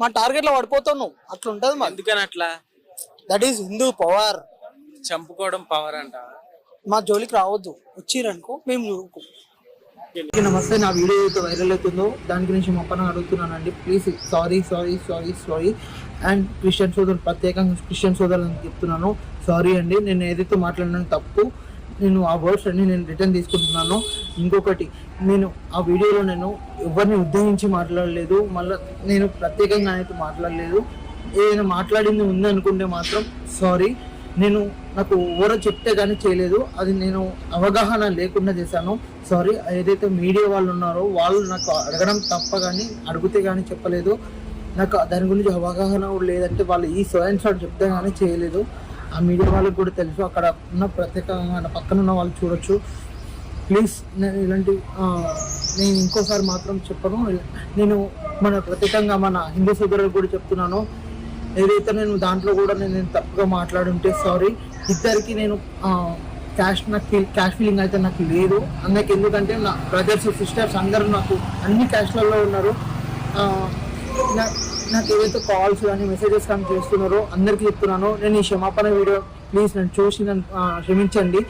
మా టార్గెట్లో పడిపోతావు నువ్వు. అట్లా ఉంటది మరి. ఎందుకని అట్లా? దట్ ఈస్ హిందూ పవర్ చంపుకోవడం పవర్ అంట మా జోలికి రావద్దు. వచ్చిరనుకో మేము చూడుకో నమస్తే. నా వీడియో అయితే వైరల్ అవుతుందో దాని గురించి మొప్పన అడుగుతున్నానండి. Please sorry sorry sorry sorry and Christian సోదరులు ప్రత్యేకంగా క్రిస్టియన్ సోదరులు చెప్తున్నాను. సారీ అండి నేను ఏదైతే మాట్లాడినా తప్పు. నేను ఆ వర్డ్స్ అన్ని నేను రిటర్న్ తీసుకుంటున్నాను. ఇంకొకటి నేను ఆ వీడియోలో నేను ఎవరిని ఉద్దేశించి మాట్లాడలేదు మళ్ళీ నేను ప్రత్యేకంగా అయితే మాట్లాడలేదు. ఏదైనా మాట్లాడింది ఉందనుకుంటే మాత్రం సారీ. నేను నాకు ఎవరో చెప్తే కానీ చేయలేదు. అది నేను అవగాహన లేకుండా చేశాను. సారీ. ఏదైతే మీడియా వాళ్ళు ఉన్నారో వాళ్ళు నాకు అడగడం తప్ప కానీ అడిగితే కానీ చెప్పలేదు. నాకు దాని గురించి అవగాహన లేదంటే వాళ్ళు ఈ స్వయం షాట్ చెప్తే కానీ చేయలేదు. ఆ మీడియా వాళ్ళకి కూడా తెలుసు. అక్కడ ఉన్న ప్రత్యేకంగా పక్కన ఉన్న వాళ్ళు చూడొచ్చు. ప్లీజ్ నేను ఇలాంటి నేను ఇంకోసారి మాత్రం చెప్పను. నేను మన ప్రత్యేకంగా మన హిందూ సోదరులకు కూడా చెప్తున్నాను. ఏదైతే నేను దాంట్లో కూడా నేను నేను తప్పుగా మాట్లాడుంటే సారీ. ఇద్దరికి నేను క్యాష్ నాకు ఫీల్ క్యాష్ ఫీలింగ్ అయితే నాకు లేదు. అందుకే ఎందుకంటే నా బ్రదర్స్ సిస్టర్స్ అందరూ నాకు అన్ని క్యాష్లలో ఉన్నారు. నా- నాకు ఏదైతే కాల్స్ కానీ మెసేజెస్ కానీ చేస్తున్నారో అందరికీ చెప్తున్నాను నేను ఈ క్షమాపణ వీడియో ప్లీజ్ నన్ను చూసి నన్ను క్షమించండి.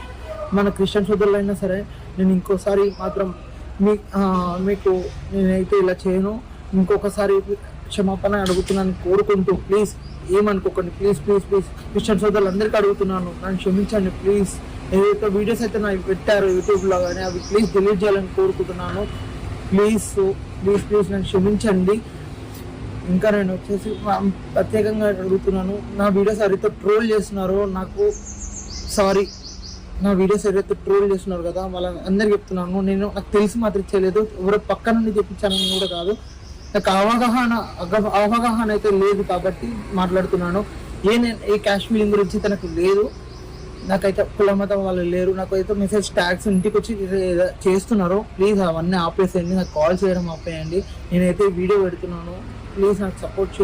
మన క్రిస్టియన్ సోదరులైనా సరే నేను ఇంకోసారి మాత్రం మీ మీకు నేనైతే ఇలా చేయను. ఇంకొకసారి క్షమాపణ అడుగుతున్నాను కోరుకుంటూ ప్లీజ్ ఏమనుకోకండి. ప్లీజ్ ప్లీజ్ ప్లీజ్ క్రిస్టియన్ సోదరులు అందరికీ అడుగుతున్నాను. నన్ను క్షమించండి ప్లీజ్ ఏదైతే వీడియోస్ అయితే నాకు పెట్టారు యూట్యూబ్లో కానీ అవి ప్లీజ్ డిలీట్ చేయాలని కోరుకుంటున్నాను. ప్లీజ్ ప్లీజ్ ప్లీజ్ నన్ను క్షమించండి. ఇంకా నేను వచ్చేసి ప్రత్యేకంగా అడుగుతున్నాను. నా వీడియోస్ ఎవరైతే ట్రోల్ చేస్తున్నారో నాకు సారీ నా వీడియోస్ ఎవరైతే ట్రోల్ చేస్తున్నారు కదా వాళ్ళ అందరికి చెప్తున్నాను. నేను నాకు తెలిసి మాత్రం చేయలేదు. ఎవరో పక్క నుండి చెప్పించానని కూడా కాదు. నాకు అవగాహన అగ- అవగాహన అయితే లేదు కాబట్టి మాట్లాడుతున్నాను. ఏ నేను ఏ కాశ్మీర్ గురించి తనకు లేదు. నాకైతే కుల మతం వాళ్ళు లేరు. నాకైతే మెసేజ్ ట్యాక్స్ ఇంటికి వచ్చి చేస్తున్నారు. ప్లీజ్ అవన్నీ ఆపేసేయండి. నాకు కాల్ చేయడం ఆపేయండి. నేనైతే వీడియో పెడుతున్నాను. ప్లీజ్ నాకు సపోర్ట్ చేయండి